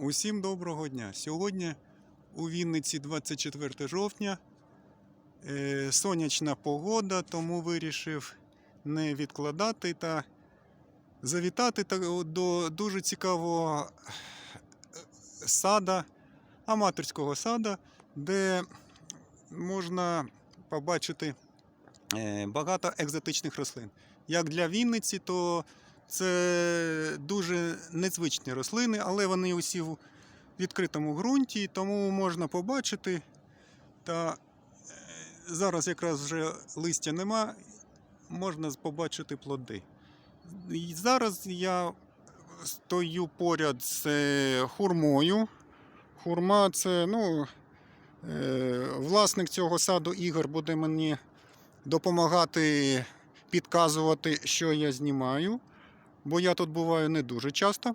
Усім доброго дня. Сьогодні у Вінниці 24 жовтня. Е, Сонячна погода, тому вирішив не відкладати та завітати до дуже цікавого е, сада, аматорського сада, де можна побачити е, багато екзотичних рослин. Як для Вінниці, то це дуже незвичні рослини, але вони усі в відкритому ґрунті, тому можна побачити. Та е, зараз якраз вже листя нема, можна побачити плоди. І зараз я стою поряд з е, хурмою. Хурма це, ну, е, власник цього саду Ігор буде мені допомагати підказувати, що я знімаю бо я тут буваю не дуже часто.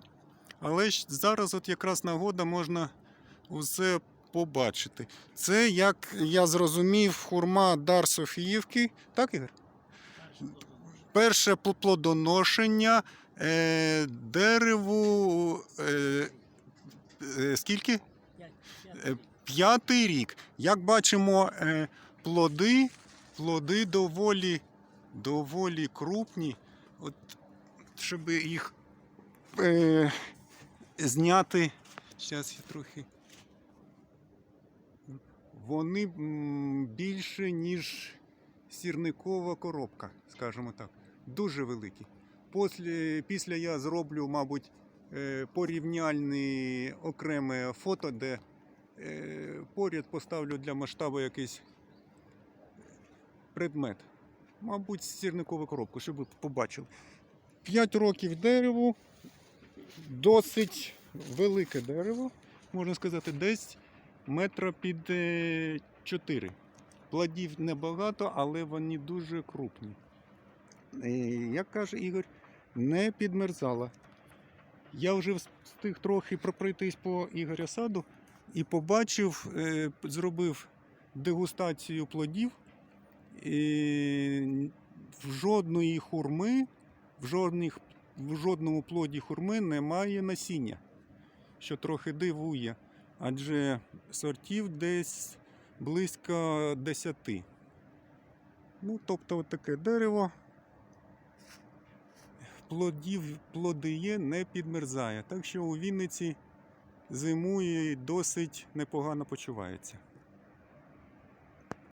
Але ж зараз от якраз нагода можна усе побачити. Це, як я зрозумів, хурма Дар Софіївки. Так, Ігор? Перше плодоношення е, дереву. Е, е, скільки? Е, П'ятий рік. Як бачимо, е, плоди, плоди доволі, доволі крупні. От, щоб їх е, зняти. Зараз я трохи. Вони більше, ніж сірникова коробка, скажімо так. Дуже великі. Після, після я зроблю, мабуть, е, порівняльне окреме фото, де е, поряд поставлю для масштабу якийсь предмет. Мабуть, сірникову коробку, щоб ви побачили. 5 років дереву, досить велике дерево, можна сказати, десь метра під 4. Плодів небагато, але вони дуже крупні. Е, Як каже Ігор, не підмерзала. Я вже встиг трохи пройтись по Ігоря саду і побачив, е, зробив дегустацію плодів. І жодної хурми в, жодних, в жодному плоді хурми немає насіння, що трохи дивує, адже сортів десь близько 10. Ну, тобто, таке дерево. Плодів, плоди є, не підмерзає. Так що у Вінниці зимує і досить непогано почувається.